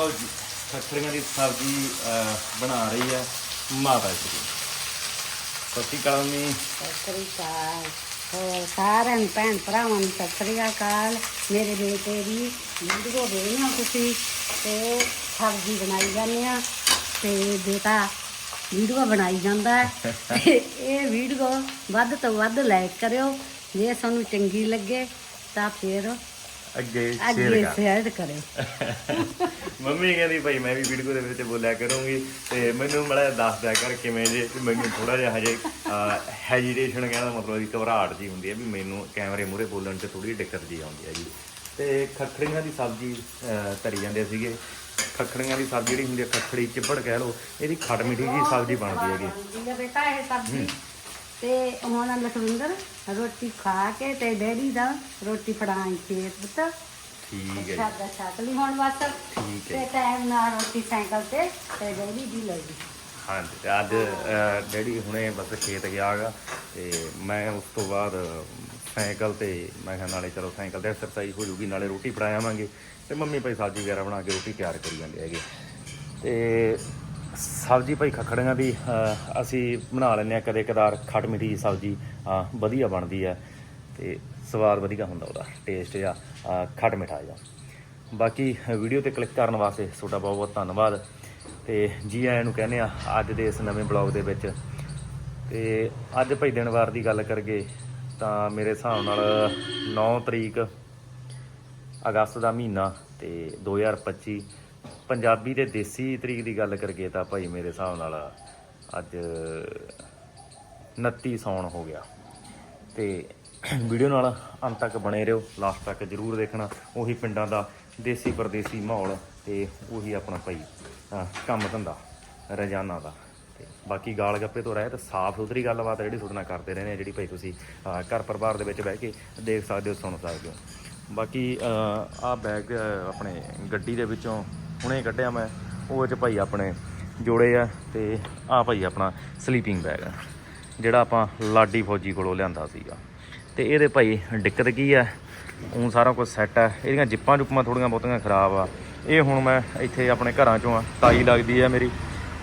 ਲਓ ਜੀ ਖੱਖੜੀਆਂ ਦੀ ਸਬਜ਼ੀ ਬਣਾ ਰਹੀ ਆ ਮਾਤਾ ਜੀ। ਸਤਿ ਸ਼੍ਰੀ ਅਕਾਲ ਸਤਿ ਸ੍ਰੀ ਅਕਾਲ। ਹੋਰ ਸਾਰਿਆਂ ਨੂੰ ਭੈਣ ਭਰਾਵਾਂ ਨੂੰ ਸਤਿ ਸ੍ਰੀ ਅਕਾਲ। ਮੇਰੇ ਬੇਟੇ ਦੀ ਵੀਡੀਓ ਵੇਖਣਾ ਤੁਸੀਂ ਤੇ ਸਬਜ਼ੀ ਬਣਾਈ ਜਾਂਦੇ ਆ ਤੇ ਬੇਟਾ ਵੀਡੀਓ ਬਣਾਈ ਜਾਂਦਾ ਹੈ। ਇਹ ਵੀਡੀਓ ਵੱਧ ਤੋਂ ਵੱਧ ਲਾਈਕ ਕਰਿਓ। ਜੇ ਤੁਹਾਨੂੰ ਚੰਗੀ ਲੱਗੇ ਤਾਂ ਫਿਰ ਅੱਗੇ ਅੱਗੇ ਸ਼ੇਅਰ ਕਰ। ਸ਼ੇਅਰ ਕਰਿਓ ਮੰਮੀ ਕਹਿੰਦੀ ਭਾਈ ਮੈਂ ਵੀ ਵੀਡੀਓ ਦੇ ਵਿੱਚ ਬੋਲਿਆ ਕਰੂੰਗੀ ਤੇ ਮੈਨੂੰ ਮੜਾ ਦੱਸ ਦਿਆ ਕਰ ਕਿਵੇਂ ਜੇ ਮੈਨੂੰ ਥੋੜਾ ਜਿਹਾ ਹਜੇ ਹੈਜੀਟੇਸ਼ਨ ਕਹਿੰਦਾ ਮਤਲਬ ਵੀ ਘਬਰਾਹਟ ਜੀ ਹੁੰਦੀ ਹੈ ਵੀ ਮੈਨੂੰ ਕੈਮਰੇ ਮੂਹਰੇ ਬੋਲਣ 'ਚ ਥੋੜੀ ਦਿੱਕਤ ਜੀ ਆਉਂਦੀ ਹੈ ਜੀ। ਤੇ ਖੱਖੜੀਆਂ ਦੀ ਸਬਜ਼ੀ ਧਰੀ ਜਾਂਦੇ ਸੀਗੇ। ਖੱਖੜੀਆਂ ਦੀ ਸਬਜ਼ੀ ਜਿਹੜੀ ਹੁੰਦੀ ਹੈ ਖੱਖੜੀ ਚਿੱਬੜ ਕਹਿ ਲਓ ਇਹਦੀ ਖੱਟ ਮਿੱਠੀ ਜੀ ਸਬਜ਼ੀ ਬਣਦੀ ਹੈਗੀ। ਜੀ ਬੇਟਾ ਇਹ ਸਬਜ਼ੀ ਤੇ ਹੁਣ ਲਖਵਿੰਦਰ ਰੋਟੀ ਖਾ ਕੇ ਤੇ ਡੈਡੀ ਦਾ ਰੋਟੀ ਫੜਾਈ ਖੇਤ ਪੁੱਤ। ਠੀਕ ਹੈ ਸਾਦਾ ਛੱਕ ਲਈ ਹੁਣ ਬਸ। ਠੀਕ ਹੈ ਤੇ ਟਾਈਮ ਨਾਲ ਰੋਟੀ ਸਾਈਕਲ ਤੇ ਤੇ ਡੈਡੀ ਦੀ ਲੈ ਗਈ। ਅੱਜ ਡੈਡੀ ਹੁਣੇ ਬਸ ਖੇਤ ਗਿਆ ਹੈਗਾ ਤੇ ਮੈਂ ਉਸ ਤੋਂ ਬਾਅਦ ਸਾਈਕਲ ਤੇ ਮੈਂ ਕਿਹਾ ਨਾਲੇ ਚਲੋ ਸਾਈਕਲ ਤੇ ਐਕਸਰਸਾਈਜ਼ ਹੋ ਜੂਗੀ ਨਾਲੇ ਰੋਟੀ ਫੜਾ ਆਵਾਂਗੇ। ਤੇ ਮੰਮੀ ਭਾਈ ਸਬਜ਼ੀ ਵਗੈਰਾ ਬਣਾ ਕੇ ਰੋਟੀ ਤਿਆਰ ਕਰੀ ਜਾਂਦੇ ਹੈਗੇ। ਤੇ ਸਬਜ਼ੀ ਭਾਈ ਖਖੜੀਆਂ ਦੀ ਅਸੀਂ ਬਣਾ ਲੈਂਦੇ ਆ ਕਦੇ ਕਦਾਰ ਖੱਟ ਮਿੱਠੀ ਸਬਜ਼ੀ ਵਧੀਆ ਬਣਦੀ ਹੈ ਤੇ ਸਵਾਦ ਵਧੀਆ ਹੁੰਦਾ ਉਹਦਾ ਟੇਸਟ ਜਾਂ ਖੱਟ ਮਿੱਠਾ ਜਾਂ ਬਾਕੀ ਵੀਡੀਓ ਤੇ ਕਲਿੱਕ ਕਰਨ ਵਾਸਤੇ ਤੁਹਾਡਾ ਬਹੁਤ ਬਹੁਤ ਧੰਨਵਾਦ ਤੇ ਜੀ ਆਇਆਂ ਨੂੰ ਕਹਿੰਦੇ ਆ ਅੱਜ ਦੇ ਇਸ ਨਵੇਂ ਬਲੌਗ ਦੇ ਵਿੱਚ। ਤੇ ਅੱਜ ਭਾਈ ਦਿਨਵਾਰ ਦੀ ਗੱਲ ਕਰਗੇ ਤਾਂ ਮੇਰੇ ਹਿਸਾਬ ਨਾਲ 9 ਤਰੀਕ ਅਗਸਤ ਦਾ ਮਹੀਨਾ ਤੇ 2025 ਪੰਜਾਬੀ ਤੇ ਦੇਸੀ ਤਰੀਕ ਦੀ ਗੱਲ ਕਰਗੇ ਤਾਂ ਭਾਈ ਮੇਰੇ ਹਿਸਾਬ ਨਾਲ ਅੱਜ 29 ਸੌਣ ਹੋ ਗਿਆ। ਤੇ ਵੀਡੀਓ ਨਾਲ ਅੰਤ ਤੱਕ ਬਣੇ ਰਹੋ ਲਾਸਟ ਤੱਕ ਜਰੂਰ ਦੇਖਣਾ। ਉਹੀ ਪਿੰਡਾਂ ਦਾ ਦੇਸੀ ਪਰਦੇਸੀ ਮਾਹੌਲ ਤੇ ਉਹੀ ਆਪਣਾ ਭਾਈ ਕੰਮ ਧੰਦਾ, ਰੋਜ਼ਾਨਾ ਦਾ। ਤੇ ਬਾਕੀ ਗਾਲ ਗੱਪੇ ਤੋਂ ਰਹਿ ਤਾਂ ਸਾਫ਼ ਸੁਥਰੀ ਗੱਲਬਾਤ ਜਿਹੜੀ ਤੁਹਾਡੇ ਨਾਲ ਕਰਦੇ ਰਹਿੰਦੇ ਆ, ਜਿਹੜੀ ਭਾਈ ਤੁਸੀਂ ਘਰ ਪਰਿਵਾਰ ਦੇ ਵਿੱਚ ਬਹਿ ਕੇ ਦੇਖ ਸਕਦੇ ਹੋ, ਸੁਣ ਸਕਦੇ ਹੋ। ਬਾਕੀ ਆ ਬੈਗ ਆਪਣੇ ਗੱਡੀ ਦੇ ਵਿੱਚੋਂ ਹੁਣੇ ਕੱਢਿਆ ਮੈਂ, ਉਹ ਚ ਭਾਈ ਆਪਣੇ ਜੋੜੇ ਆ ਤੇ ਆ ਭਾਈ ਆਪਣਾ ਸਲੀਪਿੰਗ ਬੈਗ ਆ, ਜਿਹੜਾ ਆਪਾਂ ਲਾਡੀ ਫੌਜੀ ਕੋਲੋਂ ਲਿਆਂਦਾ ਸੀਗਾ। ਤੇ ਇਹਦੇ ਭਾਈ ਦਿੱਕਤ ਕੀ ਆ? ਉਹ ਸਾਰਾ ਕੁਝ ਸੈੱਟ ਆ, ਇਹਦੀਆਂ ਜਿੱਪਾਂ ਜੁੱਪਾਂ ਥੋੜੀਆਂ ਬਹੁਤੀਆਂ ਖਰਾਬ ਆ। ਇਹ ਹੁਣ ਮੈਂ ਇੱਥੇ ਆਪਣੇ ਘਰਾਂ ਚੋਂ ਆ, ਤਾਈ ਲੱਗਦੀ ਆ ਮੇਰੀ।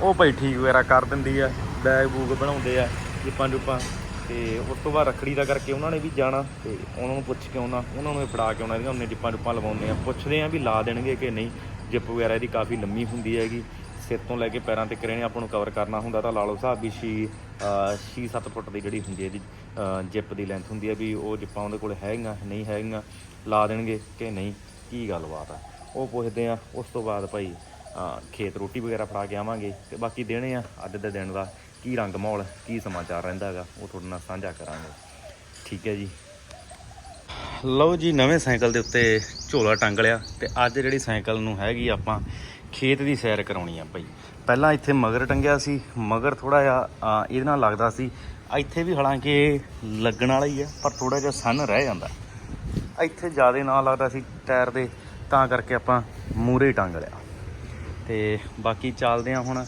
ਉਹ ਭਾਈ ਠੀਕ ਵਗੈਰਾ ਕਰ ਦਿੰਦੀ ਆ ਬੈਗ ਬੂਗ ਬਣਾਉਂਦੇ ਆ, ਜਿੱਪਾਂ ਜੁੱਪਾਂ। ਤੇ ਉਸ ਤੋਂ ਬਾਅਦ ਰੱਖੜੀ ਦਾ ਕਰਕੇ ਉਹਨਾਂ ਨੇ ਵੀ ਜਾਣਾ, ਤੇ ਉਹਨਾਂ ਨੂੰ ਪੁੱਛ ਕੇ ਆਉਣਾ, ਉਹਨਾਂ ਨੂੰ ਵੀ ਫੜਾ ਕੇ ਆਉਣਾ, ਇਹਦੀਆਂ ਉਹਨੇ ਜਿੱਪਾਂ ਜੁੱਪਾਂ ਲਵਾਉਂਦੇ ਆ। ਪੁੱਛਦੇ ਆ ਵੀ ਲਾ ਦੇਣਗੇ ਕਿ ਨਹੀਂ। ਜਿੱਪ ਵਗੈਰਾ ਇਹਦੀ ਕਾਫੀ ਲੰਮੀ ਹੁੰਦੀ ਹੈਗੀ, ਸਿਰ ਤੋਂ ਲੈ ਕੇ ਪੈਰਾਂ ਤੱਕ ਇਹਨੇ ਆਪਾਂ ਨੂੰ ਕਵਰ ਕਰਨਾ ਹੁੰਦਾ ਤਾਂ ਲਾ ਲਓ ਹਿਸਾਬ ਵੀ 6 6 7 ਫੁੱਟ ਦੀ ਜਿਹੜੀ ਹੁੰਦੀ ਹੈ ਇਹਦੀ ਜਿੱਪ ਦੀ ਲੈਂਥ ਹੁੰਦੀ ਹੈ ਵੀ ਉਹ ਜਿੱਪਾਂ ਉਹਦੇ ਕੋਲ ਹੈਗੀਆਂ, ਨਹੀਂ ਹੈਗੀਆਂ, ਲਾ ਦੇਣਗੇ ਕਿ ਨਹੀਂ, ਕੀ ਗੱਲਬਾਤ ਆ। ਉਹ ਪੁੱਛਦੇ ਆ, ਉਸ ਤੋਂ ਬਾਅਦ ਭਾਈ ਖੇਤ ਰੋਟੀ ਵਗੈਰਾ ਫੜਾ ਕੇ ਆਵਾਂਗੇ ਤੇ ਬਾਕੀ ਦੇਣੇ ਆ ਅੱਜ ਦੇ ਦਿਨ ਦਾ, ਕੀ ਰੰਗ ਮਾਹੌਲ ਕੀ ਸਮਾਚਾਰ ਰਹਿੰਦਾ ਹੈਗਾ, ਉਹ ਤੁਹਾਡੇ ਨਾਲ ਸਾਂਝਾ ਕਰਾਂਗੇ। ਠੀਕ ਹੈ ਜੀ। ਲਓ ਜੀ, ਨਵੇਂ ਸਾਈਕਲ ਦੇ ਉੱਤੇ ਝੋਲਾ ਟੰਗ ਲਿਆ ਤੇ ਅੱਜ ਜਿਹੜੀ ਸਾਈਕਲ ਨੂੰ ਹੈਗੀ ਆਪਾਂ ਖੇਤ ਦੀ ਸੈਰ ਕਰਾਉਣੀ ਆ ਭਾਈ ਪਹਿਲਾਂ ਇੱਥੇ ਮਗਰ ਟੰਗਿਆ ਸੀ, ਮਗਰ ਥੋੜਾ ਜਿਹਾ ਇਹਦੇ ਨਾਲ ਲੱਗਦਾ ਸੀ। ਇੱਥੇ ਵੀ ਹਾਲਾਂਕਿ ਲੱਗਣ ਵਾਲਾ ਹੀ ਆ, ਪਰ ਥੋੜਾ ਜਿਹਾ ਸਨ ਰਹਿ ਜਾਂਦਾ। ਇੱਥੇ ਜ਼ਿਆਦਾ ਨਾਲ ਲੱਗਦਾ ਸੀ ਟਾਇਰ ਦੇ, ਤਾਂ ਕਰਕੇ ਆਪਾਂ ਮੂਰੇ ਟੰਗ ਲਿਆ। ਤੇ ਬਾਕੀ ਚੱਲਦੇ ਆ ਹੁਣ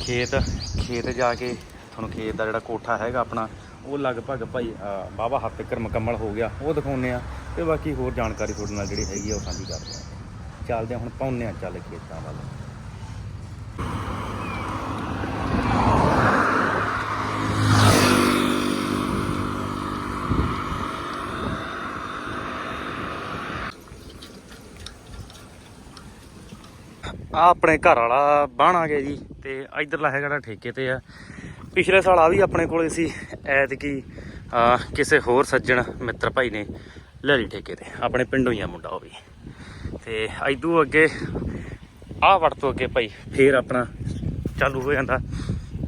ਖੇਤ ਖੇਤ ਜਾ ਕੇ ਤੁਹਾਨੂੰ ਖੇਤ ਦਾ ਜਿਹੜਾ ਕੋਠਾ ਹੈਗਾ ਆਪਣਾ ਉਹ ਲਗਭਗ ਭਾਈ ਬਾਬਾ ਹੱਥ ਤੱਕ ਮੁਕੰਮਲ ਹੋ ਗਿਆ। ਉਹ ਦਿਖਾਉਂਦੇ ਆ ਤੇ ਬਾਕੀ ਹੋਰ ਜਾਣਕਾਰੀ ਤੁਹਾਡੇ ਨਾਲ ਜਿਹੜੀ ਹੈਗੀ ਆ ਉਹ ਸਾਂਝੀ ਕਰਦੇ ਆ ਚੱਲਦੇ ਆ ਹੁਣ ਪਾਉਂਦੇ ਆ ਚੱਲ ਖੇਤਾਂ ਵੱਲ। ਆ ਆਪਣੇ ਘਰ ਵਾਲਾ ਬਾਣ ਗਿਆ ਜੀ ਤੇ ਇਧਰਲਾ ਹੈਗਾ ਜਿਹੜਾ ਠੇਕੇ ਤੇ ਆ। ਪਿਛਲੇ ਸਾਲ ਆ ਵੀ ਆਪਣੇ ਕੋਲੇ ਸੀ, ਐਤਕੀ ਕਿਸੇ ਹੋਰ ਸੱਜਣ ਮਿੱਤਰ ਭਾਈ ਨੇ ਲੈ ਲਈ ਠੇਕੇ ਤੇ, ਆਪਣੇ ਪਿੰਡੋਂ ਹੀ ਆ ਮੁੰਡਾ ਉਹ ਵੀ। ਤੇ ਐਦੂ ਅੱਗੇ ਆਹ ਵੜ ਤੋਂ ਅੱਗੇ ਭਾਈ, ਫੇਰ ਆਪਣਾ ਚਾਲੂ ਹੋ ਜਾਂਦਾ।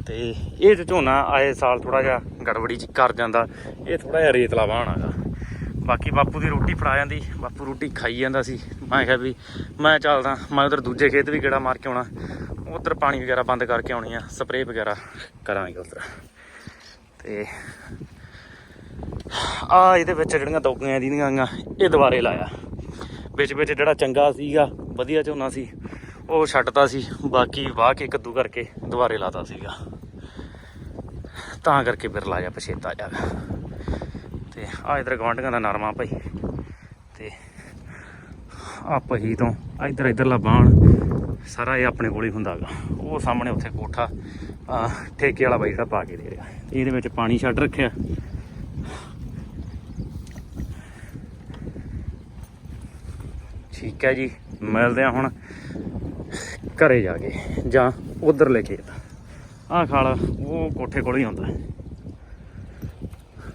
ਤੇ ਇਹ ਤੇ ਝੋਨਾ ਆਏ ਸਾਲ ਥੋੜਾ ਜਿਹਾ ਗੜਬੜੀ ਚ ਕਰ ਜਾਂਦਾ, ਇਹ ਥੋੜਾ ਜਿਹਾ ਰੇਤਲਾ ਬਾਣ ਆਗਾ। ਬਾਕੀ ਬਾਪੂ ਦੀ ਰੋਟੀ ਫੜਾ ਜਾਂਦੀ, ਬਾਪੂ ਰੋਟੀ ਖਾਈ ਜਾਂਦਾ ਸੀ। ਮੈਂ ਕਿਹਾ ਵੀ, ਮੈਂ ਚੱਲਦਾ, ਮੈਂ ਉਧਰ ਦੂਜੇ ਖੇਤ ਵੀ ਗੇੜਾ ਮਾਰ ਕੇ ਆਉਣਾ। ਉਧਰ ਪਾਣੀ ਵਗੈਰਾ ਬੰਦ ਕਰਕੇ ਆਉਣੀ ਆ, ਸਪਰੇਅ ਵਗੈਰਾ ਕਰਾਂਗੇ ਉਧਰ। ਤੇ ਆ ਇਹਦੇ ਵਿੱਚ ਜਿਹੜੀਆਂ ਦੋਗੀਆਂ ਦੀਆਂ ਆਈਆਂ ਇਹ ਦੁਬਾਰੇ ਲਾਇਆ। ਵਿੱਚ ਵਿੱਚ ਜਿਹੜਾ ਚੰਗਾ ਸੀਗਾ, ਵਧੀਆ ਝੋਨਾ ਸੀ, ਉਹ ਛੱਡਤਾ ਸੀ, ਬਾਕੀ ਵਾਹ ਕੇ ਕੱਦੂ ਕਰਕੇ ਦੁਬਾਰੇ ਲਾਤਾ ਸੀਗਾ। ਤਾਂ ਕਰਕੇ ਫਿਰ ਲਾਇਆ ਪਛੇਤਾ ਜਾ ਤੇ ਆ ਇਧਰ ਗਵਾਂਢੀਆਂ ਦਾ ਨਰਮਾ ਭਾਈ। ਆ ਪਹੀ ਤੋਂ ਇੱਧਰ ਇੱਧਰਲਾ ਬਾਣ ਸਾਰਾ ਇਹ ਆਪਣੇ ਕੋਲ ਹੀ ਹੁੰਦਾਗਾ। ਉਹ ਸਾਹਮਣੇ ਉੱਥੇ ਕੋਠਾ ਠੇਕੇ ਵਾਲਾ ਬਾਈ ਜਿਹੜਾ ਪਾ ਕੇ ਦੇ ਰਿਹਾ। ਇਹਦੇ ਵਿੱਚ ਪਾਣੀ ਛੱਡ ਰੱਖਿਆ। ਠੀਕ ਹੈ ਜੀ, ਮਿਲਦੇ ਆ ਹੁਣ ਘਰੇ ਜਾ ਕੇ ਜਾਂ ਉਧਰ ਕੇ। ਆਹ ਖਾਲ, ਉਹ ਕੋਠੇ ਕੋਲ ਹੀ ਹੁੰਦਾ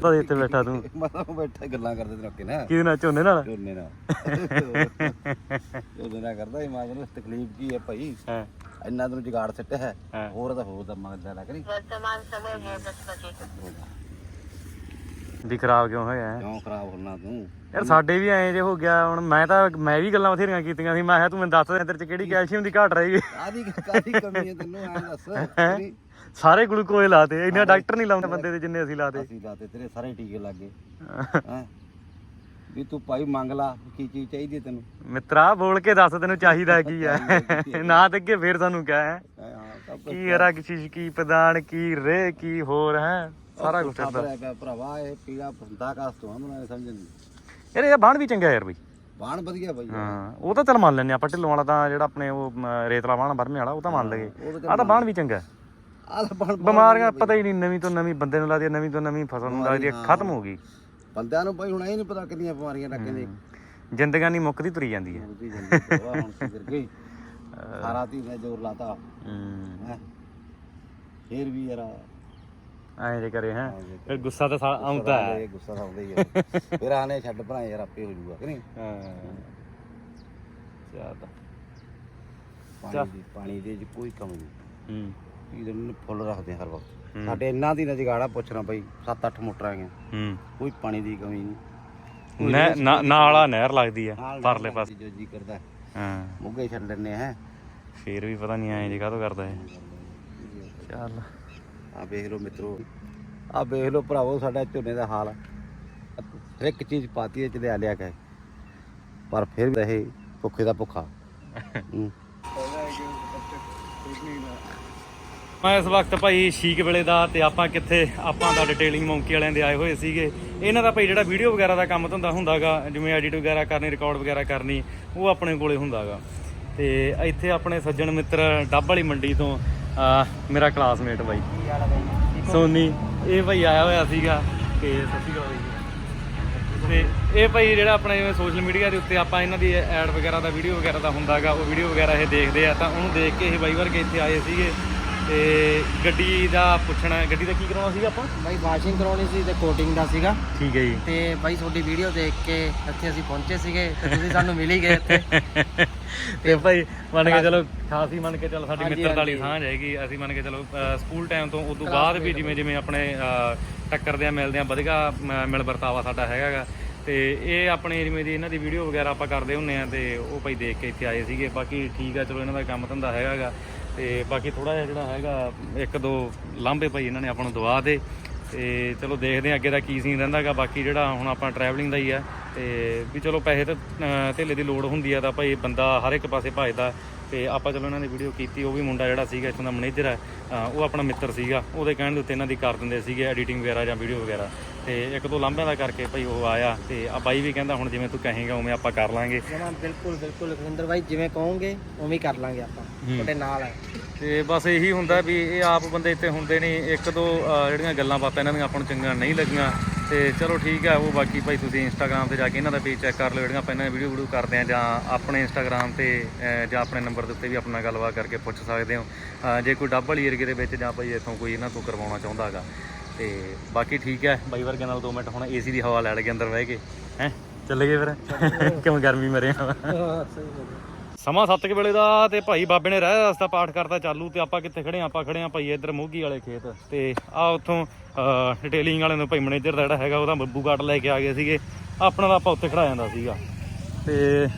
ਤਾਂ ਇੱਥੇ ਬੈਠਾ ਤੂੰ। ਮਤਲਬ ਬੈਠਾ ਗੱਲਾਂ ਕਰਦੇ ਤੇ ਰੱਖੇ ਨਾ। ਕਿਹਦੇ ਨਾਲ ਝੋਨੇ ਨਾਲ? ਝੋਨੇ ਨਾਲ। ਝੋਨੇ ਨਾਲ ਕਰਦਾ ਇਮਾਨ ਨੂੰ ਤਕਲੀਫ ਕੀ ਹੈ ਭਾਈ? ਹਾਂ। ਇੰਨਾ ਤੈਨੂੰ ਜਗਾੜ ਸਿੱਟਿਆ ਹੈ। ਹਾਂ। ਹੋਰ ਤਾਂ ਹੋਰ ਤਾਂ ਮੰਗਦਾ ਲੱਗ ਨਹੀਂ ਵੀ ਖਰਾਬ ਕਿਉਂ ਹੋਇਆ? ਹੈ? ਕਿਉਂ ਖਰਾਬ ਹੋਣਾ ਤੂੰ? ਯਾਰ ਸਾਡੇ ਵੀ ਐਂ ਜੇ ਹੋ ਗਿਆ ਹੁਣ ਮੈਂ ਤਾਂ ਮੈਂ ਵੀ ਗੱਲਾਂ ਬਥੇਰੀਆਂ ਕੀਤੀਆਂ ਸੀ। ਮੈਂ ਕਿਹਾ ਤੂੰ ਮੈਨੂੰ ਦੱਸ ਦੇ ਤੇਰੇ ਚ ਕਿਹੜੀ ਕੈਲਸ਼ੀਅਮ ਦੀ ਘਾਟ ਰਹੀ ਕਾਦੀ ਕਾਦੀ ਕਮੀ ਹੈ ਤੈਨੂੰ? ਐਂ ਦੱਸ। ਤੇਰੀ- ਸਾਰੇ ਗਲੂਕੋਜ਼ ਲਾਤੇ ਇੰਨਾ ਡਾਕਟਰ ਨਹੀਂ ਲਾਉਂਦੇ ਬੰਦੇ ਦੇ ਜਿੰਨੇ ਅਸੀਂ ਲਾਤੇ। ਅਸੀਂ ਲਾਤੇ ਤੇਰੇ ਸਾਰੇ ਟੀਕੇ ਲੱਗੇ ਹੈ। ਵੀ ਤੂੰ ਭਾਈ ਮੰਗ ਲਾ ਕੀ ਚੀਜ਼ ਚਾਹੀਦੀ ਹੈ ਤੈਨੂੰ? ਮਿੱਤਰਾ ਬੋਲ ਕੇ ਦੱਸ ਤੈਨੂੰ ਚਾਹੀਦਾ ਕੀ ਹੈ। ਨਾ ਤੇ ਅੱਗੇ ਫੇਰ ਸਾਨੂੰ ਕਹਿ। ਕੀ ਹਰਾ ਕੀ ਚੀਜ਼ ਕੀ ਪ੍ਰਦਾਨ ਕੀ ਰੇ ਕੀ ਹੋਰ ਹੈ? ਸਾਰਾ ਕੁਝ ਪਿਆ ਭਰਾਵਾ ਇਹ ਪੀੜਾ ਬੰਦਾ ਕਾਸ ਤੋਂ ਮੈਨੂੰ ਸਮਝ ਨਹੀਂ। ਯਾਰ ਇਹਦਾ ਬਾਣ ਵੀ ਚੰਗਾ ਯਾਰ ਬਈ। ਬਾਣ ਵਧੀਆ ਭਾਈ ਹਾਂ ਉਹ ਤਾਂ ਚੱਲ ਮੰਨ ਲੈਨੇ ਆਪਾਂ ਢਿੱਲੋਂ ਵਾਲਾ ਤਾਂ ਜਿਹੜਾ ਆਪਣੇ ਉਹ ਰੇਤਲਾ ਬਾਣ ਬਰਮੇ ਵਾਲਾ ਉਹ ਤਾਂ ਮੰਨ ਲਗੇ ਆ ਤਾਂ ਬਾਣ ਵੀ ਚੰਗਾ ਬਾਣ ਬਿਮਾਰੀਆਂ ਪਤਾ ਹੀ ਨਹੀਂ ਨਵੀਂ ਤੋਂ ਨਵੀਂ ਬੰਦੇ ਨੂੰ ਲੱਗਦੀ ਹੈ ਨਵੀਂ ਤੋਂ ਨਵੀਂ ਫਸਲ ਨੂੰ ਲੱਗਦੀ ਹੈ ਖਤਮ ਹੋ ਗਈ। ਬੰਦਿਆਂ ਨੂੰ ਭਾਈ ਹੁਣ ਇਹ ਨਹੀਂ ਪਤਾ ਕਿੰਨੀਆਂ ਬਿਮਾਰੀਆਂ ਲੱਗੇ ਨੇ। ਜ਼ਿੰਦਗਾਨੀ ਨਹੀਂ ਮੁੱਕਦੀ ਤੁਰੀ ਜਾਂਦੀ ਹੈ ਉਹਦੀ ਜਾਂਦੀ ਹੁਣ ਗਈ ਸਾਰਾ ਤੀ ਜ਼ੋਰ ਲਾਤਾ। ਹੂੰ। ਫੇਰ ਵੀ ਯਾਰ ਐਂ ਜੇ ਕਰੇ ਹੈ। ਫਿਰ ਗੁੱਸਾ ਤਾਂ ਆਉਂਦਾ ਹੈ। ਗੁੱਸਾ ਤਾਂ ਆਉਂਦਾ ਹੀ ਹੈ ਫਿਰ ਆਨੇ ਛੱਡ ਭਰਾ ਯਾਰ ਆਪੇ ਹੋ ਜੂਗਾ ਕਿ ਨਹੀਂ? ਹਾਂ। ਜ਼ਿਆਦਾ ਪਾਣੀ ਦੀ ਪਾਣੀ ਦੇ ਚ ਕੋਈ ਕਮੀ ਨਹੀਂ। ਹੂੰ। ਇਹਦੇ ਨੂੰ ਫੁੱਲ ਰੱਖਦੇ ਹਰ ਵਕਤ। ਹੂੰ। ਸਾਡੇ ਇੰਨਾ ਦੀ ਨਾ ਜਗਾੜਾ ਪੁੱਛਣਾ ਬਈ 7-8 ਮੋਟਰਾਂ ਹੈਗੀਆਂ। ਹੂੰ। ਕੋਈ ਪਾਣੀ ਦੀ ਕਮੀ ਨਹੀਂ। ਨਾ- ਨਾਲਾ ਨਹਿਰ ਲੱਗਦੀ ਆ ਪਰਲੇ ਪਾਸੇ। ਜੋ ਜੀ ਕਰਦਾ। ਹਾਂ। ਮੁੱਗੇ ਛੱਡ ਲੈਣੇ ਹੈ। ਫੇਰ ਵੀ ਪਤਾ ਨਹੀਂ ਐਂ ਜੇ ਕਾਹਤੋਂ ਕਰਦਾ ਇਹ। ਚੱਲ। ਆ ਵੇਖ ਲਓ ਮਿੱਤਰੋ। ਆ ਵੇਖ ਲਓ ਭਰਾਵੋ ਸਾਡਾ ਝੋਨੇ ਦਾ ਹਾਲ। ਹਰ ਇੱਕ ਚੀਜ਼ ਪਾਤੀ ਚ ਲਿਆ ਲਿਆ ਕੇ ਪਰ ਫਿਰ ਵੀ ਰਹੇ ਭੁੱਖੇ ਦਾ ਭੁੱਖਾ। ਹੂੰ। ਮੈਂ ਇਸ ਵਕਤ ਭਾਈ ਸ਼ੀਕ ਵੇਲੇ ਦਾ ਤੇ ਆਪਾਂ ਕਿੱਥੇ ਆਪਾਂ ਦਾ ਡਿਟੇਲਿੰਗ ਮੌਂਕੀ ਵਾਲਿਆਂ ਦੇ ਆਏ ਹੋਏ ਸੀਗੇ। ਇਹਨਾਂ ਦਾ ਭਾਈ ਜਿਹੜਾ ਵੀਡੀਓ ਵਗੈਰਾ ਦਾ ਕੰਮ ਧੰਦਾ ਹੁੰਦਾਗਾ ਜਿਵੇਂ ਐਡਿਟ ਵਗੈਰਾ ਕਰਨੀ ਰਿਕਾਰਡ ਵਗੈਰਾ ਕਰਨੀ ਉਹ ਆਪਣੇ ਕੋਲੇ ਹੁੰਦਾਗਾ। ਤੇ ਇੱਥੇ ਆਪਣੇ ਸੱਜਣ ਮਿੱਤਰ ਡੱਬ ਵਾਲੀ ਮੰਡੀ ਤੋਂ ਮੇਰਾ ਕਲਾਸਮੇਟ ਬਾਈ। ਸੋਨੀ ਇਹ ਭਾਈ ਆਇਆ ਹੋਇਆ ਸੀਗਾ ਤੇ ਸੱਚੀ ਗੱਲ ਤੇ ਇਹ ਭਾਈ ਜਿਹੜਾ ਆਪਣਾ ਜਿਵੇਂ ਸੋਸ਼ਲ ਮੀਡੀਆ ਦੇ ਉੱਤੇ ਆਪਾਂ ਇਹਨਾਂ ਦੀ ਐਡ ਵਗੈਰਾ ਦਾ ਵੀਡੀਓ ਵਗੈਰਾ ਦਾ ਹੁੰਦਾਗਾ ਉਹ ਵੀਡੀਓ ਵਗੈਰਾ ਇਹ ਦੇਖਦੇ ਆ ਤਾਂ ਉਹਨੂੰ ਦੇਖ ਕੇ ਇਹ ਬਾਈ ਵਰਗੇ ਇੱਥੇ ਆਏ ਸੀਗੇ। ਤੇ ਗੱਡੀ ਦਾ ਪੁੱਛਣਾ ਗੱਡੀ ਦਾ ਕੀ ਕਰਾਉਣਾ ਸੀਗਾ ਆਪਾਂ? ਬਾਈ ਵਾਸ਼ਿੰਗ ਕਰਾਉਣੀ ਸੀ ਤੇ ਕੋਟਿੰਗ ਦਾ ਸੀਗਾ। ਠੀਕ ਹੈ ਜੀ। ਤੇ ਬਾਈ ਤੁਹਾਡੀ ਵੀਡੀਓ ਦੇਖ ਕੇ ਇੱਥੇ ਅਸੀਂ ਪਹੁੰਚੇ ਸੀਗੇ ਤੇ ਤੁਸੀਂ ਸਾਨੂੰ ਮਿਲ ਹੀ ਗਏ ਇੱਥੇ। ਤੇ ਭਾਈ ਮੰਨ ਕੇ ਚਲੋ ਖਾਸੀ ਮੰਨ ਕੇ ਚਲ ਸਾਡੀ ਹਾਂਜੀ, ਮਿੱਤਰਤਾ ਵਾਲੀ। ਸਾਂਝ ਹੈਗੀ ਅਸੀਂ ਮੰਨ ਕੇ ਚਲੋ ਸਕੂਲ ਟਾਈਮ ਤੋਂ ਉਦੋਂ ਬਾਅਦ ਵੀ ਜਿਵੇਂ ਜਿਵੇਂ ਆਪਣੇ ਟੱਕਰਦੇ ਆ ਮਿਲਦੇ ਆ ਵਧੀਆ ਮਿਲ ਵਰਤਾਵਾ ਸਾਡਾ ਹੈਗਾਗਾ ਤੇ ਇਹ ਆਪਣੇ ਜਿਵੇਂ ਦੀ ਇਹਨਾਂ ਦੀ ਵੀਡੀਓ ਵਗੈਰਾ ਆਪਾਂ ਕਰਦੇ ਹੁੰਨੇ ਆ ਤੇ ਉਹ ਭਾਈ ਦੇਖ ਕੇ ਇੱਥੇ ਆਏ ਸੀਗੇ। ਬਾਕੀ ਠੀਕ ਆ ਚਲੋ ਇਹਨਾਂ ਦਾ ਕੰਮ ਧੰਦਾ ਹੈਗਾਗਾ ਤੇ ਬਾਕੀ ਥੋੜਾ ਜਿਹਾ ਜਿਹੜਾ ਹੈਗਾ ਇੱਕ ਦੋ ਲਾਂਭੇ ਭਾਈ ਇਹਨਾਂ ਨੇ ਆਪਾਂ ਨੂੰ ਦਵਾ ਦੇ। ਤੇ ਚਲੋ ਦੇਖਦੇ ਆ ਅੱਗੇ ਦਾ ਕੀ ਸੀਨ ਰਹਿੰਦਾਗਾ ਬਾਕੀ ਜਿਹੜਾ ਹੁਣ ਆਪਾਂ ਟਰੈਵਲਿੰਗ ਦਾ ਹੀ ਆ। ਤੇ ਵੀ ਚਲੋ ਪੈਸੇ ਤਾਂ ਅਹ, ਧੇਲੇ ਦੀ ਲੋੜ ਹੁੰਦੀ ਆ ਤਾਂ ਭਾਈ ਬੰਦਾ ਹਰ ਇੱਕ ਪਾਸੇ ਭਜਦਾ। ਤੇ ਆਪਾਂ ਚਲੋ ਇਹਨਾਂ ਦੀ ਵੀਡੀਓ ਕੀਤੀ ਉਹ ਵੀ ਮੁੰਡਾ ਜਿਹੜਾ ਸੀਗਾ ਇੱਥੋਂ ਦਾ ਮੈਨੇਜਰ ਹੈ ਉਹ ਆਪਣਾ ਮਿੱਤਰ ਸੀਗਾ ਉਹਦੇ ਕਹਿਣ ਦੇ ਉੱਤੇ ਇਹਨਾਂ ਦੀ ਕਰ ਦਿੰਦੇ ਸੀਗੇ ਐਡੀਟਿੰਗ ਵਗੈਰਾ ਜਾਂ ਵੀਡੀਓ ਵਗੈਰਾ। ਤੇ ਇੱਕ ਦੋ ਲਾਂਭਿਆਂ ਦਾ ਕਰਕੇ ਭਾਈ ਉਹ ਆਇਆ ਤੇ ਆ ਬਾਈ ਵੀ ਕਹਿੰਦਾ ਹੁਣ ਜਿਵੇਂ ਤੂੰ ਕਹੇਂਗਾ ਉਵੇਂ ਆਪਾਂ ਕਰ ਲਾਂਗੇ। ਜਮਾ ਬਿਲਕੁਲ ਬਿਲਕੁਲ ਲਖਵਿੰਦਰ ਬਾਈ ਜਿਵੇਂ ਕਹੋਗੇ ਉਵੇਂ ਹੀ ਕਰ ਲਾਂਗੇ ਆਪਾਂ ਤੁਹਾਡੇ ਨਾਲ ਹੈ। ਤੇ ਬਸ ਇਹੀ ਹੁੰਦਾ ਵੀ ਇਹ ਆਪ ਬੰਦੇ ਇੱਥੇ ਹੁੰਦੇ ਨਹੀਂ ਇੱਕ ਦੋ ਜਿਹੜੀਆਂ ਗੱਲਾਂ ਬਾਤਾਂ ਇਹਨਾਂ ਦੀਆਂ ਆਪਾਂ ਨੂੰ ਚੰਗੀਆਂ ਨਹੀਂ ਲੱਗੀਆਂ। ਤੇ ਚਲੋ ਠੀਕ ਹੈ ਉਹ ਬਾਕੀ ਭਾਈ ਤੁਸੀਂ ਇੰਸਟਾਗ੍ਰam ਤੇ ਜਾ ਕੇ ਇਹਨਾਂ ਦਾ ਪੇਜ ਚੈੱਕ ਕਰ ਲਿਓ ਜਿਹੜੀਆਂ ਆਪਾਂ ਇਹਨਾਂ ਦੀ ਵੀਡੀਓ ਵੀਡੀਓ ਕਰਦੇ ਆ ਜਾਂ ਆਪਣੇ ਇੰਸਟਾਗ੍ਰam ਤੇ ਜਾਂ ਆਪਣੇ ਨੰਬਰ ਦੇ ਉੱਤੇ ਵੀ ਆਪਣਾ ਗੱਲਬਾਤ ਕਰਕੇ ਪੁੱਛ ਸਕਦੇ ਹੋ। ਜੇ ਕੋਈ ਡੱਬ ਵਾਲੀ ਏਰੀਏ ਦੇ ਵਿੱਚ ਜਾਂ ਭਾਈ ਇੱਥੋਂ ਕੋਈ ਇਹਨਾਂ ਤੋਂ ਕਰਵਾਉਣਾ ਚਾਹੁੰਦਾ ਹੈਗਾ ਤੇ ਬਾਕੀ ਠੀਕ ਹੈ ਬਾਈ ਵਰਗੇ ਨਾਲ 2 ਮਿੰਟ ਹੁਣ ਏਸੀ ਦੀ ਹਵਾ ਲੈ ਲਗੇ ਅੰਦਰ ਬਹਿ ਕੇ ਹੈ? ਚੱਲ ਗਏ ਫਿਰ? ਕਿਉਂ ਗਰਮੀ ਮਰੇ ਆ ਸਮਾਂ 7 ਕੁ ਵੇਲੇ ਦਾ ਤੇ ਭਾਈ ਬਾਬੇ ਨੇ ਰਹਿ ਰਸਤਾ ਪਾਠ ਕਰਤਾ ਚਾਲੂ ਤੇ ਆਪਾਂ ਕਿੱਥੇ ਖੜੇ ਆ ਆਪਾਂ ਖੜੇ ਆ ਭਾਈ ਇੱਧਰ ਮੋਗੀ ਵਾਲੇ ਖੇਤ ਤੇ ਆ ਉੱਥੋਂ ਡਿਟੇਲਿੰਗ ਵਾਲੇ ਨੂੰ ਭਾਈ ਮੈਨੇਜਰ ਦਾ ਜਿਹੜਾ ਹੈਗਾ ਉਹਦਾ ਬੱਬੂ ਕਾਟ ਲੈ ਕੇ ਆ ਗਏ ਸੀਗੇ। ਆਪਣਾ ਤਾਂ ਆਪਾਂ ਉੱਥੇ ਖੜਾ ਜਾਂਦਾ ਸੀਗਾ। ਤੇ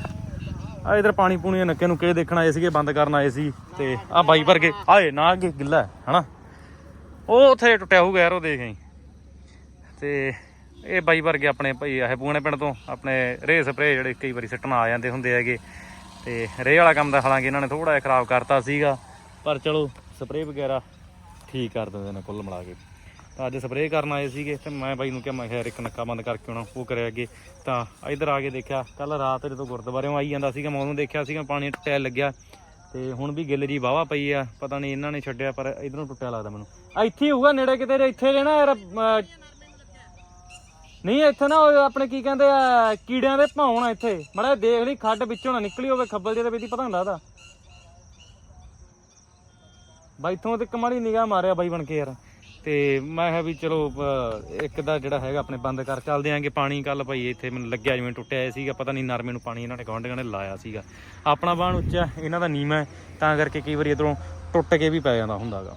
ਆ ਇਧਰ ਪਾਣੀ ਪੂਣੀ ਨੱਕੇ ਨੂੰ ਕਿਹੜੇ ਦੇਖਣ ਆਏ ਸੀਗੇ ਬੰਦ ਕਰਨ ਆਏ ਸੀ। ਤੇ ਆ ਬਾਈ ਵਰਗੇ ਆਏ ਨਾ ਅੱਗੇ ਗਿੱਲਾ ਹੈ, ਹਨਾ? ਉਹ ਉੱਥੇ ਟੁੱਟਿਆ ਹੋਊਗਾ ਯਾਰ ਉਹ ਦੇਖ ਆਈ। ਤੇ ਇਹ ਬਾਈ ਵਰਗੇ ਆਪਣੇ ਭਾਈ ਇਹ ਪੂਣੇ ਪਿੰਡ ਤੋਂ ਆਪਣੇ ਰੇਹ ਸਪਰੇ ਜਿਹੜੇ ਕਈ ਵਾਰੀ ਸੱਟਣ ਆ ਜਾਂਦੇ ਹੁੰਦੇ ਹੈਗੇ। ਤੇ ਰੇਹ ਵਾਲਾ ਕੰਮ ਤਾਂ ਹਾਲਾਂਕਿ ਇਹਨਾਂ ਨੇ ਥੋੜਾ ਜਿਹਾ ਖਰਾਬ ਕਰਤਾ ਸੀਗਾ, ਪਰ ਚਲੋ ਸਪਰੇਅ ਵਗੈਰਾ ਠੀਕ ਕਰ ਦਿੰਦੇ ਨੇ ਕੁੱਲ ਮਿਲਾ ਕੇ। ਤਾਂ ਅੱਜ ਸਪਰੇਅ ਕਰਨ ਆਏ ਸੀਗੇ ਤੇ ਮੈਂ ਬਾਈ ਨੂੰ ਕਿਹਾ, ਮੈਂ ਖੈਰ ਇੱਕ ਨੱਕਾ ਬੰਦ ਕਰਕੇ ਆਉਣਾ, ਉਹ ਕਰਿਆ ਅੱਗੇ। ਤਾਂ ਇੱਧਰ ਆ ਕੇ ਦੇਖਿਆ ਕੱਲ ਰਾਤ ਜਦੋਂ ਗੁਰਦੁਆਰਿਓਂ ਆਈ ਜਾਂਦਾ ਸੀਗਾ, ਮੈਂ ਉਹਨੂੰ ਦੇਖਿਆ ਸੀਗਾ, ਪਾਣੀ ਟੁੱਟਿਆ ਲੱਗਿਆ। ਤੇ ਹੁਣ ਵੀ ਗਿੱਲ ਜੀ ਵਾਵਾ ਪਈ ਆ, ਪਤਾ ਨਹੀਂ ਇਹਨਾਂ ਨੇ ਛੱਡਿਆ, ਪਰ ਇਧਰੋਂ ਟੁੱਟਿਆ ਲੱਗਦਾ ਮੈਨੂੰ। ਇੱਥੇ ਹੀ ਹੋਊਗਾ, ਨੇੜੇ ਕਿਤੇ ਜੇ ਇੱਥੇ ਜੇ ਯਾਰ ਨਹੀਂ ਇੱਥੇ ਨਾ ਉਹ ਆਪਣੇ ਕੀ ਕਹਿੰਦੇ ਆ ਕੀੜਿਆਂ ਦੇ ਭਾਉਣ ਆ ਇੱਥੇ। ਮੜਾ ਦੇਖ ਲਈ ਖੱਡ ਵਿੱਚੋਂ ਨਾ ਨਿਕਲੀ ਹੋਵੇ ਖੱਬਲ ਜਿਹੇ ਦੇ ਵਿੱਚ ਪਤਾ ਹੁੰਦਾ ਉਹਦਾ। ਬਾਈ ਇੱਥੋਂ ਤੇ ਕਮਾੜੀ ਨਿਗਾਹ ਮਾਰਿਆ ਬਾਈ ਬਣ ਕੇ ਯਾਰ। ਤੇ ਮੈਂ ਕਿਹਾ ਵੀ ਚਲੋ ਇੱਕ ਦਾ ਜਿਹੜਾ ਹੈਗਾ ਆਪਣੇ ਬੰਦ ਕਰ ਚੱਲਦੇ ਆਂਗੇ ਪਾਣੀ ਕੱਲ ਭਾਈ ਇੱਥੇ ਮੈਨੂੰ ਲੱਗਿਆ ਜਿਵੇਂ ਟੁੱਟਿਆ ਸੀਗਾ ਪਤਾ ਨਹੀਂ ਨਰਮੇ ਨੂੰ ਪਾਣੀ ਇਹਨਾਂ ਨੇ ਗਵਾਂਢੀਆਂ ਨੇ ਲਾਇਆ ਸੀਗਾ। ਆਪਣਾ ਬਾਣ ਉੱਚਾ ਇਹਨਾਂ ਦਾ ਨੀਮਾ ਹੈ, ਤਾਂ ਕਰਕੇ ਕਈ ਵਾਰੀ ਇਧਰੋਂ ਟੁੱਟ ਕੇ ਵੀ ਪੈ ਜਾਂਦਾ ਹੁੰਦਾਗਾ।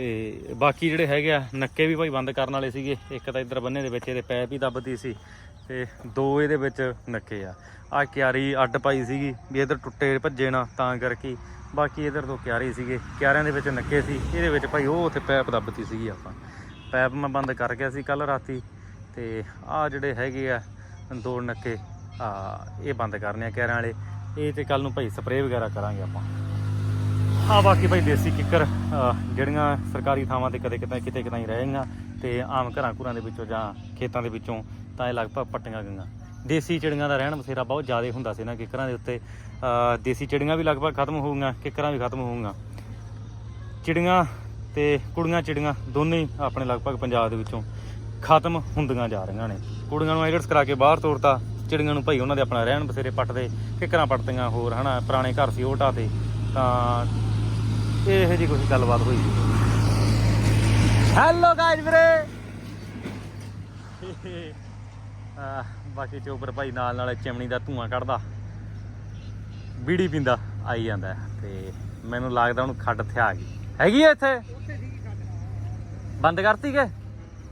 ਤੇ ਬਾਕੀ ਜਿਹੜੇ ਹੈਗੇ ਆ, ਨੱਕੇ ਵੀ ਭਾਈ ਬੰਦ ਕਰਨ ਵਾਲੇ ਸੀਗੇ। ਇੱਕ ਤਾਂ ਇੱਧਰ ਬੰਨੇ ਦੇ ਵਿੱਚ, ਇਹਦੇ ਪੈਪ ਹੀ ਦੱਬਦੀ ਸੀ ਤੇ ਦੋ ਇਹਦੇ ਵਿੱਚ ਨੱਕੇ ਆ। ਆ ਕਿਆਰੀ ਅੱਡ ਪਾਈ ਸੀਗੀ ਵੀ ਇੱਧਰ ਟੁੱਟੇ ਭੱਜੇ ਨਾ, ਤਾਂ ਕਰਕੇ। ਬਾਕੀ ਇੱਧਰ ਤੋਂ ਕਿਆਰੀ ਸੀਗੇ, ਕਿਆਰਿਆਂ ਦੇ ਵਿੱਚ ਨੱਕੇ ਸੀ, ਇਹਦੇ ਵਿੱਚ ਭਾਈ ਉਹ ਉੱਥੇ ਪੈਪ ਦੱਬਤੀ ਸੀਗੀ ਆਪਾਂ। ਪੈਪ ਮੈਂ ਬੰਦ ਕਰ ਗਿਆ ਸੀ ਕੱਲ ਰਾਤੀ ਤੇ ਆ ਜਿਹੜੇ ਹੈਗੇ ਆ, ਦੋ ਨੱਕੇ ਆ ਇਹ ਬੰਦ ਕਰਨੇ ਆ ਕਿਆਰਿਆਂ ਵਾਲੇ। ਇਹ ਤੇ ਕੱਲ ਨੂੰ ਭਾਈ ਸਪਰੇਅ ਵਗੈਰਾ ਕਰਾਂਗੇ ਆਪਾਂ। ਆ ਬਾਕੀ ਭਾਈ ਦੇਸੀ ਕਿੱਕਰ ਜਿਹੜੀਆਂ ਸਰਕਾਰੀ ਥਾਵਾਂ ਤੇ ਕਦੇ ਕਿਤੇ ਕਿਤੇ ਕਿਤੇ ਰਹੇਗਾ ਤੇ ਆਮ ਘਰਾਂ ਘੁਰਾਂ ਦੇ ਵਿੱਚੋਂ ਜਾਂ ਖੇਤਾਂ ਦੇ ਵਿੱਚੋਂ ਤਾਂ ਇਹ ਲਗਭਗ ਪੱਟੀਆਂ ਗਈਆਂ। ਦੇਸੀ ਚਿੜੀਆਂ ਦਾ ਰਹਿਣ ਬਸੇਰਾ ਬਹੁਤ ਜ਼ਿਆਦਾ ਹੁੰਦਾ ਸੀ ਨਾ ਕਿੱਕਰਾਂ ਦੇ ਉੱਤੇ। ਦੇਸੀ ਚਿੜੀਆਂ ਵੀ ਲਗਭਗ ਖਤਮ ਹੋ ਗਈਆਂ, ਕਿੱਕਰਾਂ ਵੀ ਖਤਮ ਹੋ ਗਈਆਂ। ਚਿੜੀਆਂ ਤੇ ਕੁੜੀਆਂ ਚਿੜੀਆਂ ਦੋਨੇ ਹੀ ਆਪਣੇ ਲਗਭਗ ਪੰਜਾਬ ਦੇ ਵਿੱਚੋਂ ਖਤਮ ਹੁੰਦੀਆਂ ਜਾ ਰਹੀਆਂ ਨੇ। ਕੁੜੀਆਂ ਨੂੰ ਆਈਲਟਸ ਕਰਾ ਕੇ ਬਾਹਰ ਤੋਰਤਾ, ਚਿੜੀਆਂ ਨੂੰ ਭਾਈ ਉਹਨਾਂ ਦੇ ਆਪਣਾ ਰਹਿਣ ਬਸੇਰੇ ਪੱਟਦੇ, ਕਿੱਕਰਾਂ ਪੱਟਦੀਆਂ ਹੋਰ ਹਨਾ, ਪੁਰਾਣੇ ਘਰ ਸੀ ਉਹ ਢਾਤੇ ਤਾਂ ਇਹ ਜੀ ਕੁਝ ਗੱਲਬਾਤ ਹੋਈ ਹੈਲੋ ਗਾਇਜ਼ ਵੀਰੇ। ਆ ਬਾਕੀ ਚੋਬਰ ਭਾਈ ਨਾਲ ਨਾਲ ਚਿਮਣੀ ਦਾ ਧੂਆਂ ਕੱਢਦਾ। ਬੀੜੀ ਪੀਂਦਾ ਆਈ ਜਾਂਦਾ। ਤੇ ਮੈਨੂੰ ਲੱਗਦਾ ਉਹਨੂੰ ਖੱਡ ਥਿਆ ਆ ਗਈ। ਹੈਗੀ ਆ ਇੱਥੇ? ਬੰਦ ਕਰਤੀ ਕਿ?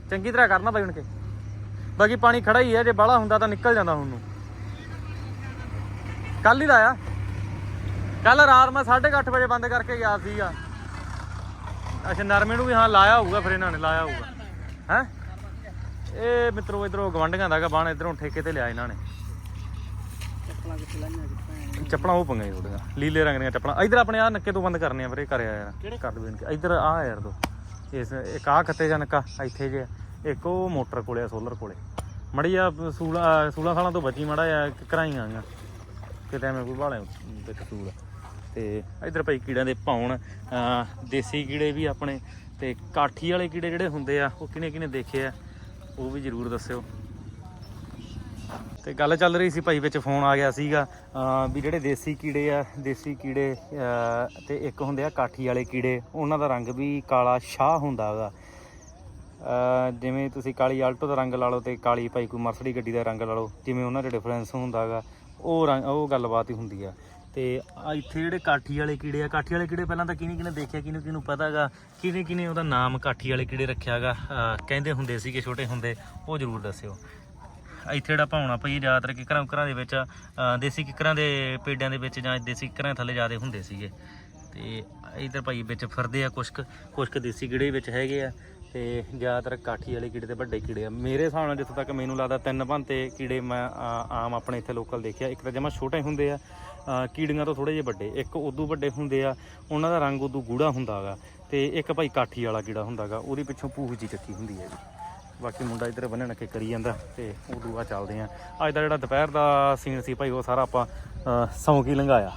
ਚੰਗੀ ਤਰ੍ਹਾਂ ਕਰਨਾ ਬਾਈ ਹੁਣ ਕੇ। ਬਾਕੀ ਪਾਣੀ ਖੜਾ ਹੀ ਹੈ ਜੇ ਬਾਹਲਾ ਹੁੰਦਾ ਤਾਂ ਨਿਕਲ ਜਾਂਦਾ ਹੁਣ ਨੂੰ। ਕੱਲ ਹੀ ਲਾਇਆ। ਕੱਲ ਰਾਤ ਮੈਂ 8:30 ਵਜੇ ਬੰਦ ਕਰਕੇ ਗਿਆ ਸੀਗਾ। ਅੱਛਾ ਨਰਮੇ ਨੂੰ ਵੀ ਹਾਂ ਲਾਇਆ ਹੋਊਗਾ ਫਿਰ ਇਹਨਾਂ ਨੇ ਲਾਇਆ ਹੋਊਗਾ। ਹੈ? ਇਹ ਮਿੱਤਰੋ ਇਧਰੋਂ ਗਵੰਡੀਆਂ ਦਾਗਾ ਬਾਣ ਇਧਰੋਂ ਠੇਕੇ ਤੇ ਲਿਆ ਇਹਨਾਂ ਨੇ। ਚੱਪਲਾਂ ਉਹ ਪੰਗਾ ਥੋੜੀਆਂ ਲੀਲੇ ਰੰਗ ਦੀਆਂ ਚੱਪਲਾਂ। ਇਧਰ ਆਪਣੇ ਆ ਨੱਕੇ ਤੋਂ ਬੰਦ ਕਰਨੇ ਆ ਵੀਰੇ ਕਰਿਆ ਯਾਰ ਕਰ ਦੇ ਬੇਨਤੀ ਇਧਰ ਆ ਯਾਰ ਦੋ। ਇਸ ਇੱਕ ਆ ਖੱਤੇ ਜਾਂ ਨੱਕਾ ਇੱਥੇ ਜੇ ਇੱਕ ਉਹ ਮੋਟਰ ਕੋਲੇ ਆ ਸੋਲਰ ਕੋਲੇ। ਮੜੀ ਆ 16 16 ਸਾਲਾਂ ਤੋਂ ਬੱਚੀ ਮੜਾ ਆ ਕਰਾਈਆਂ ਆਈਆਂ। ਕਿਤੇ ਐਵੇਂ ਕੋਈ ਬਾਲੇ ਤੇ ਕਸੂਰ ਤੇ ਇਧਰ ਭਾਈ ਕੀੜਿਆਂ ਦੇ ਪਾਉਣ ਦੇਸੀ ਕੀੜੇ ਵੀ ਆਪਣੇ ਤੇ ਕਾਠੀ ਵਾਲੇ ਕੀੜੇ ਜਿਹੜੇ ਹੁੰਦੇ ਆ, ਉਹ ਕਿਨੇ ਕਿਨੇ ਦੇਖੇ ਆ, ਉਹ ਵੀ ਜਰੂਰ ਦੱਸਿਓ। ਤੇ ਗੱਲ ਚੱਲ ਰਹੀ ਸੀ ਭਾਈ ਵਿੱਚ ਫੋਨ ਆ ਗਿਆ ਸੀਗਾ ਵੀ ਜਿਹੜੇ ਦੇਸੀ ਕੀੜੇ ਆ, ਦੇਸੀ ਕੀੜੇ, ਅਹ, ਤੇ ਇੱਕ ਹੁੰਦੇ ਆ ਕਾਠੀ ਵਾਲੇ ਕੀੜੇ, ਉਹਨਾਂ ਦਾ ਰੰਗ ਵੀ ਕਾਲਾ ਸ਼ਾਹ ਹੁੰਦਾ ਹੈਗਾ ਜਿਵੇਂ ਤੁਸੀਂ ਕਾਲੀ ਆਲਟੋ ਦਾ ਰੰਗ ਲਾ ਲਓ ਤੇ ਕਾਲੀ ਭਾਈ ਕੋਈ ਮਰਸਡੀ ਗੱਡੀ ਦਾ ਰੰਗ ਲਾ ਲਓ, ਜਿਵੇਂ ਉਹਨਾਂ ਦਾ ਡਿਫਰੈਂਸ ਹੁੰਦਾ ਹੈਗਾ ਉਹ ਰੰਗ, ਉਹ ਗੱਲਬਾਤ ਹੀ ਹੁੰਦੀ ਆ। ਤੇ ਆ ਇੱਥੇ ਜਿਹੜੇ ਕਾਠੀ ਵਾਲੇ ਕੀੜੇ ਆ, ਕਾਠੀ ਵਾਲੇ ਕੀੜੇ ਪਹਿਲਾਂ ਤਾਂ ਕਿਹਨੇ ਕਿਹਨੇ ਦੇਖਿਆ, ਕਿਹਨੂੰ ਕਿਹਨੂੰ ਪਤਾਗਾ ਕਿਹਨੇ ਕਿਹਨੇ ਉਹਦਾ ਨਾਮ ਕਾਠੀ ਵਾਲੇ ਕੀੜੇ ਰੱਖਿਆਗਾ ਕਹਿੰਦੇ ਹੁੰਦੇ ਸੀਗੇ, ਛੋਟੇ ਹੁੰਦੇ, ਉਹ ਜ਼ਰੂਰ ਦੱਸਿਓ। ਇੱਥੇ ਜਿਹੜਾ ਪਾਉਣਾ ਪਈ ਜ਼ਿਆਦਾਤਰ ਕਿਕਰਾਂ ਕਿਕਰਾਂ ਦੇ ਵਿੱਚ ਦੇਸੀ ਕਿਕਰਾਂ ਦੇ ਪੇਡਿਆਂ ਦੇ ਵਿੱਚ ਜਾਂ ਦੇਸੀ ਕਿਕਰਾਂ ਥੱਲੇ ਜ਼ਿਆਦੇ ਹੁੰਦੇ ਸੀਗੇ। ਤੇ ਇਧਰ ਭਾਈ ਵਿੱਚ ਫਿਰਦੇ ਆ ਕੁਛ ਕੁ ਕੁਛ ਕੁ ਦੇਸੀ ਕੀੜੇ ਵਿੱਚ ਹੈਗੇ ਆ। ਤੇ ਜ਼ਿਆਦਾਤਰ ਕਾਠੀ ਵਾਲੇ ਕੀੜੇ ਤੇ ਵੱਡੇ ਕੀੜੇ ਆ। ਮੇਰੇ ਹਿਸਾਬ ਨਾਲ ਜਿੱਥੋਂ ਤੱਕ ਮੈਨੂੰ ਲੱਗਦਾ, ਤਿੰਨ ਭੰਤੇ ਕੀੜੇ ਮੈਂ ਆਮ ਆਪਣੇ ਇੱਥੇ ਲੋਕਲ ਦੇਖਿਆ। ਇੱਕ ਤਾਂ ਜਮਾ ਛੋਟੇ ਹੁੰਦੇ ਆ ਕੀੜੀਆਂ ਤੋਂ ਥੋੜੇ ਜਿਹੇ ਵੱਡੇ ਇੱਕ ਉਦੋਂ ਵੱਡੇ ਹੁੰਦੇ ਆ ਉਹਨਾਂ ਦਾ ਰੰਗ ਉਦੋਂ ਗੂੜਾ ਹੁੰਦਾਗਾ ਤੇ ਇੱਕ ਭਾਈ ਕਾਠੀ ਵਾਲਾ ਕੀੜਾ ਹੁੰਦਾਗਾ ਉਹਦੀ ਪਿੱਛੋਂ ਪੂਛ ਜੀ ਚੱਕੀ ਹੁੰਦੀ ਹੈ ਜੀ। ਬਾਕੀ ਮੁੰਡਾ ਇੱਧਰ ਬੰਨਣ ਕੇ ਕਰੀ ਜਾਂਦਾ ਤੇ ਉਦੋਂ ਬਾਅਦ ਚੱਲਦੇ ਆ। ਅੱਜ ਦਾ ਜਿਹੜਾ ਦੁਪਹਿਰ ਦਾ ਸੀਨ ਸੀ ਭਾਈ ਉਹ ਸਾਰਾ ਆਪਾਂ ਅ, ਸੌਂ ਕੀ ਲੰਘਾਇਆ।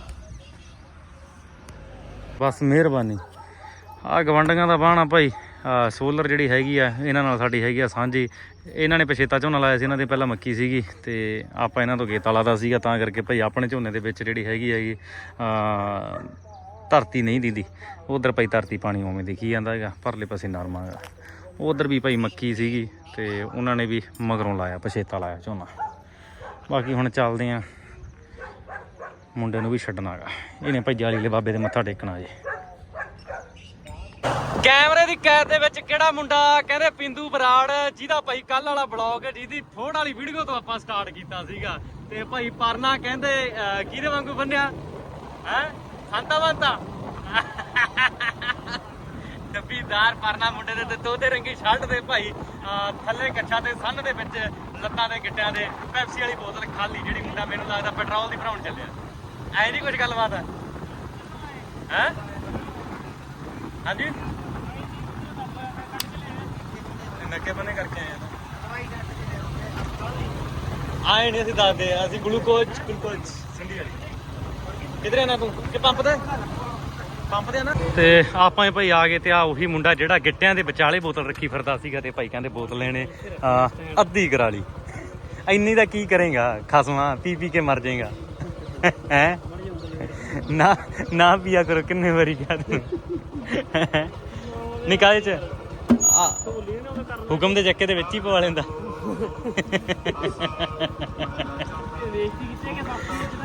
ਬਸ ਮਿਹਰਬਾਨੀ। ਆ ਗਵੰਡੀਆਂ ਦਾ ਬਾਣਾ ਭਾਈ। ਸੋਲਰ ਜਿਹੜੀ ਹੈਗੀ ਆ, ਇਹਨਾਂ ਨਾਲ ਸਾਡੀ ਹੈਗੀ ਆ ਸਾਂਝੀ। ਇਹਨਾਂ ਨੇ ਪਛੇਤਾ ਝੋਨਾ ਲਾਇਆ ਸੀ, ਇਹਨਾਂ ਦੇ ਪਹਿਲਾਂ ਮੱਕੀ ਸੀਗੀ, ਤੇ ਆਪਾਂ ਇਹਨਾਂ ਤੋਂ ਗੇਤਾ ਲਾਦਾ ਸੀਗਾ, ਤਾਂ ਕਰਕੇ ਭਾਈ ਆਪਣੇ ਝੋਨੇ ਦੇ ਵਿੱਚ ਜਿਹੜੀ ਹੈਗੀ ਹੈਗੀ ਆ, ਧਰਤੀ ਨਹੀਂ ਦਿੰਦੀ। ਉਧਰ ਭਾਈ ਧਰਤੀ ਪਾਣੀ ਉਵੇਂ ਦਿਖੀ ਜਾਂਦਾ ਹੈਗਾ, ਪਰਲੇ ਪਾਸੇ ਨਰਮਾ ਹੈਗਾ। ਉਧਰ ਵੀ ਭਾਈ ਮੱਕੀ ਸੀਗੀ, ਤੇ ਉਹਨਾਂ ਨੇ ਵੀ ਮਗਰੋਂ ਲਾਇਆ, ਪਛੇਤਾ ਲਾਇਆ ਝੋਨਾ। ਬਾਕੀ ਹੁਣ ਚੱਲਦੇ ਆ, ਮੁੰਡੇ ਨੂੰ ਵੀ ਛੱਡਣਾ ਹੈਗਾ। ਇਹਨੇ ਭਾਈ ਜਾਲੀ ਵਾਲੇ ਬਾਬੇ ਦੇ ਮੱਥਾ ਟੇਕਣਾ ਜੇ। ਕੈਮਰੇ ਦੀ ਕੈਦ ਦੇ ਵਿੱਚ ਕਿਹੜਾ ਮੁੰਡਾ? ਕਹਿੰਦੇ ਪਿੰਦੂ ਬਰਾੜ ਜਿਹਦਾ ਭਾਈ ਕੱਲ ਵਾਲਾ ਬਲੌਗ ਜਿਹਦੀ ਫੋੜ ਵਾਲੀ ਵੀਡੀਓ ਤੋਂ ਆਪਾਂ ਸਟਾਰਟ ਕੀਤਾ ਸੀਗਾ। ਤੇ ਭਾਈ ਪਰਨਾ ਕਹਿੰਦੇ ਅਹ, ਕਿਹਦੇ ਵਾਂਗੂ ਬੰਨਿਆ? ਹੈ? ਸੰਤਾ ਬੰਤਾ? ਡੱਬੀਦਾਰ ਪਰਨਾ ਮੁੰਡੇ ਦੇ ਤੇ ਤੋਤੇ ਰੰਗੀ ਸ਼ਰਟ ਦੇ ਭਾਈ ਅਹ, ਥੱਲੇ ਕੱਛਾ ਤੇ ਸੰਨ ਦੇ ਵਿੱਚ ਲੱਤਾਂ ਦੇ ਗਿੱਟਿਆਂ ਦੇ ਪੈਪਸੀ ਵਾਲੀ ਬੋਤਲ ਖਾਲੀ ਜਿਹੜੀ ਮੁੰਡਾ ਮੈਨੂੰ ਲੱਗਦਾ ਪੈਟਰੋਲ ਦੀ ਭਰਾਉਣ ਚੱਲਿਆ। ਐ ਨਹੀਂ ਕੁਝ ਗੱਲਬਾਤ ਹੈ? ਹੈ? ਹਾਂਜੀ? ਨੱਕੇ ਬੰਨੇ ਕਰਕੇ ਆਏ ਆ ਆਏ ਨਹੀਂ ਅਸੀਂ ਦੱਸਦੇ ਆ ਅਸੀਂ ਗਲੂਕੋਜ਼ ਗਲੂਕੋਜ਼। ਸੰਡੀ ਵਾਲੀ ਕਿਧਰੇ ਨਾ ਤੂੰ? ਕਿ ਪੰਪ ਤੇ? ਪੰਪ ਤੇ ਨਾ। ਤੇ ਆਪਾਂ ਹੀ ਭਾਈ ਆ ਗਏ ਤੇ ਆ ਉਹੀ ਮੁੰਡਾ ਜਿਹੜਾ ਗਿੱਟਿਆਂ ਦੇ ਵਿਚਾਲੇ ਬੋਤਲ ਰੱਖੀ ਫਿਰਦਾ ਸੀਗਾ ਤੇ ਭਾਈ ਕਹਿੰਦੇ ਬੋਤਲ ਲੈਣੇ। ਆ ਅੱਧੀ ਕਰਾ ਲਈ। ਇੰਨੀ ਦਾ ਕੀ ਕਰੇਗਾ? ਖਸਮਾ ਪੀ ਪੀ ਕੇ ਮਰ ਜਾਏਗਾ। ਹੈ? ਨਾ ਨਾ ਪੀਆ ਕਰੋ ਕਿੰਨੇ ਵਾਰੀ ਕਹਿ ਦੂੰ ਨਿਕਾਏ ਚ? ਆ, ਹੁਕਮ ਦੇ ਚੱਕੇ ਦੇ ਵਿੱਚ ਹੀ ਪਵਾ ਲੈਂਦਾ।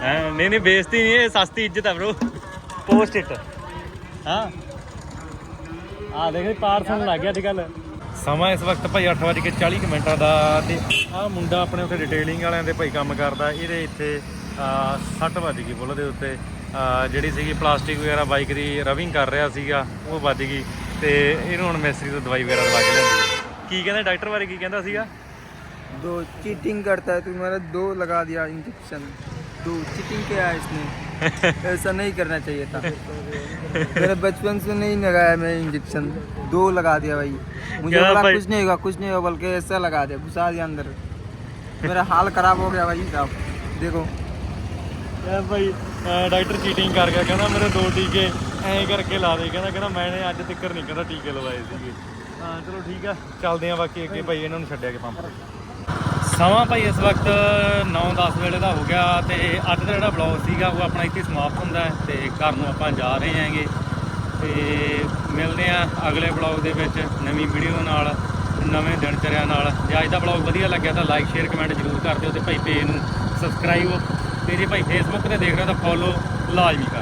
ਹਾਂ ਨਹੀਂ ਨਹੀਂ ਬੇਇੱਜ਼ਤੀ ਨਹੀਂ ਇਹ ਸਸਤੀ ਇੱਜ਼ਤ ਆ ਬ్రో ਪੋਸਟ ਇਟ ਹਾਂ। ਆ ਦੇਖ ਪਾਰਸਲ ਲੱਗ ਗਿਆ ਅੱਜ ਕੱਲ ਸਮਾਂ ਇਸ ਵਕਤ ਭਾਈ 8:40 ਮਿੰਟਾਂ ਦਾ ਤੇ ਆ ਮੁੰਡਾ ਆਪਣੇ ਉੱਥੇ ਡਿਟੇਲਿੰਗ ਵਾਲਿਆਂ ਦੇ ਭਾਈ ਕੰਮ ਕਰਦਾ ਇਹਦੇ ਇੱਥੇ 60 ਵੱਜ ਗਈ ਬੁੱਲ ਦੇ ਉੱਤੇ। ਜਿਹੜੀ ਸੀਗੀ ਪਲਾਸਟਿਕ ਵਗੈਰਾ ਬਾਈਕ ਦੀ ਰਵਿੰਗ ਕਰ ਰਿਹਾ ਸੀਗਾ ਉਹ ਵੱਜ ਗਈ। ਤੇ ਇਹਨੂੰ ਹੁਣ ਮਿਸਤਰੀ ਤੋਂ ਦਵਾਈ ਵਗੈਰਾ ਦਵਾ ਕੇ ਲਿਆਂਦੀ ਕੀ ਕਹਿੰਦਾ ਡਾਕਟਰ ਬਾਰੇ ਕੀ ਕਹਿੰਦਾ ਸੀਗਾ दो चीटिंग करता है तुम्हारा दो लगा दिया इंजेक्शन दो चीटिंग किया है इसने ऐसा नहीं करना चाहिए था मेरे बचपन से नहीं लगाया मैं इंजेक्शन दो लगा दिया भाई मुझे क्या बोला भाई? कुछ नहीं होगा कुछ नहीं होगा बल्कि ऐसा लगा दिया घुसा दिया अंदर मेरा हाल खराब हो गया भाई साहब देखो ਕਹਿੰਦਾ ਭਾਈ ਅਹ ਡਾਕਟਰ ਚੀਟਿੰਗ ਕਰ ਗਿਆ ਕਹਿੰਦਾ ਮੇਰੇ ਦੋ ਟੀਕੇ ਐਂ ਕਰਕੇ ਲਾ ਦੇ, ਕਹਿੰਦਾ ਕਹਿੰਦਾ ਮੈਨੇ ਅੱਜ ਤੱਕ ਨਹੀਂ ਕਹਿੰਦਾ ਟੀਕੇ ਲਵਾਏ ਸੀਗੇ। ਹਾਂ, ਚਲੋ ਠੀਕ ਆ, ਚੱਲਦੇ ਆ ਬਾਕੀ ਅੱਗੇ ਭਾਈ ਇਹਨਾਂ ਨੂੰ ਛੱਡਿਆ ਕੇ ਪੰਪ ਤੇ। ਸਮਾਂ ਭਾਈ ਇਸ ਵਕਤ 9-10 ਵੇਲੇ ਦਾ ਹੋ ਗਿਆ ਤੇ ਅੱਜ ਦਾ ਜਿਹੜਾ ਬਲੌਗ ਸੀਗਾ ਉਹ ਆਪਣਾ ਇੱਥੇ ਸਮਾਪਤ ਹੁੰਦਾ ਹੈ ਤੇ ਘਰ ਨੂੰ ਆਪਾਂ ਜਾ ਰਹੇ ਹਾਂਗੇ। ਤੇ ਮਿਲਦੇ ਆ ਅਗਲੇ ਬਲੌਗ ਦੇ ਵਿੱਚ ਨਵੀਂ ਵੀਡੀਓ ਨਾਲ, ਨਵੇਂ ਦਿਨਚਰਿਆ ਨਾਲ। ਜੇ ਅੱਜ ਦਾ ਬਲੌਗ ਵਧੀਆ ਲੱਗਿਆ ਤਾਂ ਲਾਈਕ ਸ਼ੇਅਰ ਕਮੈਂਟ ਜ਼ਰੂਰ ਕਰ ਦਿਓ ਤੇ ਭਾਈ ਪੇਜ ਨੂੰ ਸਬਸਕ੍ਰਾਈਬ ਤੇ ਜੇ ਭਾਈ ਫੇਸਬੁੱਕ ਤੇ ਦੇਖ ਰਹੇ ਹੋ ਤਾਂ ਫੋਲੋ ਲਾਜ਼ਮੀ ਕਰ